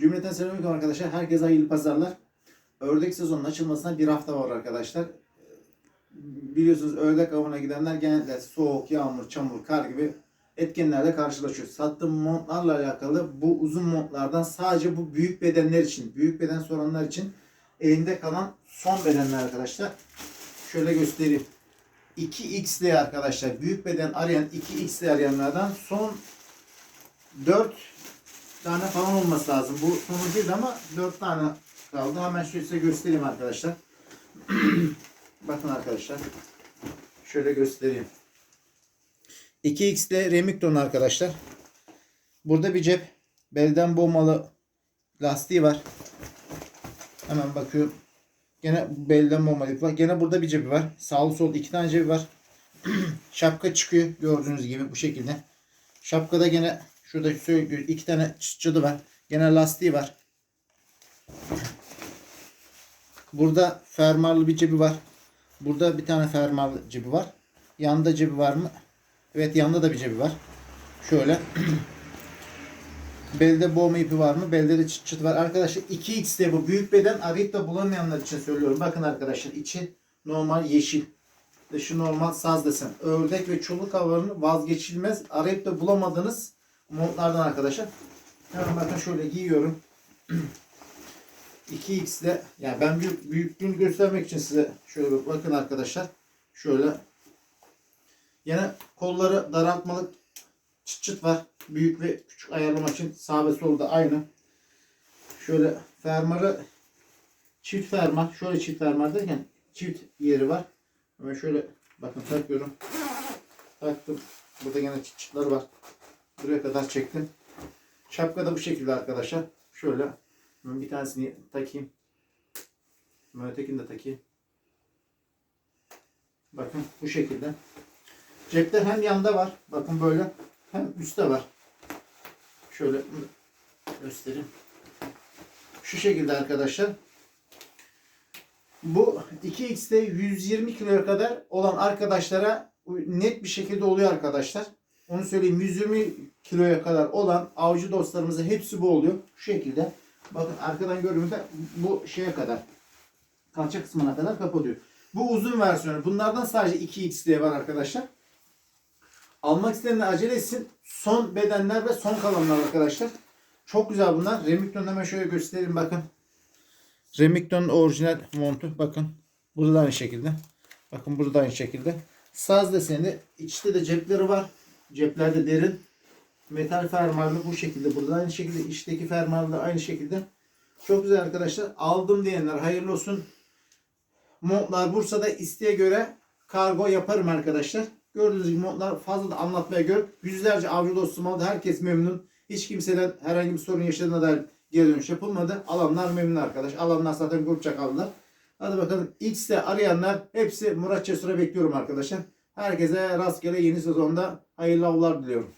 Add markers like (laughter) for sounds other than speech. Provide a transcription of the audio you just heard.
Cümleten selamünaleyküm arkadaşlar. Herkese hayırlı pazarlar. Ördek sezonunun açılmasına bir hafta var arkadaşlar. Biliyorsunuz ördek avına gidenler genellikle soğuk, yağmur, çamur, kar gibi etkenlerle karşılaşıyor. Sattığım montlarla alakalı bu uzun montlardan sadece bu büyük bedenler için, büyük beden soranlar için elinde kalan son bedenler arkadaşlar. Şöyle göstereyim. 2XL arkadaşlar. Büyük beden arayan 2XL arayanlardan son 4 tane falan olması lazım. Bu sonuncuydu ama 4 tane kaldı. Hemen şöyle size göstereyim arkadaşlar. (clears throat) Bakın arkadaşlar. Şöyle göstereyim. 2x'de Remington arkadaşlar. Burada bir cep. Belden boğmalı lastiği var. Hemen bakıyorum. Gene belden boğmalı var. Gene burada bir cebi var. Sağlı sol iki tane cebi var. (clears throat) Şapka çıkıyor. Gördüğünüz gibi bu şekilde. Şapkada gene şurada iki tane çıt var. Gene lastiği var. Burada fermuarlı bir cebi var. Burada bir tane fermuarlı cebi var. Yanında cebi var mı? Evet yanında da bir cebi var. Şöyle. (clears throat) Belde boğma ipi var mı? Belde de çıt çıt var. Arkadaşlar 2x'de bu büyük beden arayıp da bulamayanlar için söylüyorum. Bakın arkadaşlar içi normal yeşil. Dışı normal saz desen. Ördek ve çoluk avlarının vazgeçilmez arayıp da bulamadığınız montlardan arkadaşlar. Hemen bakın şöyle giyiyorum. (clears throat) 2x'de yani ben büyük, büyüklüğünü göstermek için size şöyle bakın arkadaşlar. Şöyle Yine kolları daraltmalık çıt çıt var. Büyük ve küçük ayarlamak için sağ ve solda aynı. Şöyle fermarı çift fermar. Şöyle çift fermar derken çift yeri var. Hemen şöyle bakın takıyorum. Taktım. Burada yine çıt çıtları var. Buraya kadar çektim. Şapka da bu şekilde arkadaşlar. Şöyle ben bir tanesini takayım. Ben de takayım. Bakın bu şekilde. Cepte hem yanda var. Bakın böyle. Hem üstte var. Şöyle göstereyim. Şu şekilde arkadaşlar. Bu 2x'te 120 kiloya kadar olan arkadaşlara net bir şekilde oluyor arkadaşlar. Onu söyleyeyim 120 kiloya kadar olan avcı dostlarımızın hepsi bu oluyor. Şu şekilde. Bakın arkadan gördüğümüzde bu şeye kadar kalça kısmına kadar kapatıyor. Bu uzun versiyonu. Bunlardan sadece 2x var arkadaşlar. Almak isteyenler acele etsin. Son bedenler ve son kalanlar arkadaşlar. Çok güzel bunlar. Remington hemen şöyle göstereyim bakın. Remington'un orijinal montu bakın. Burada da aynı şekilde. Bakın burada da aynı şekilde. Saz deseni. içte de cepleri var. Ceplerde derin. Metal fermuarlı bu şekilde. Burada da aynı şekilde. içteki fermuarlı da aynı şekilde. Çok güzel arkadaşlar. Aldım diyenler hayırlı olsun. Montlar Bursa'da isteğe göre kargo yaparım arkadaşlar. Gördüğünüz gibi montlar fazla da anlatmaya göre yüzlerce avcı dostum oldu. Herkes memnun. Hiç kimseden herhangi bir sorun yaşadığına dair geri dönüş yapılmadı. Alanlar memnun arkadaş. Alanlar zaten grupça kaldılar. Hadi bakalım X'te arayanlar hepsi Murat Cesur'a bekliyorum arkadaşlar. Herkese rastgele yeni sezonda hayırlı avlar diliyorum.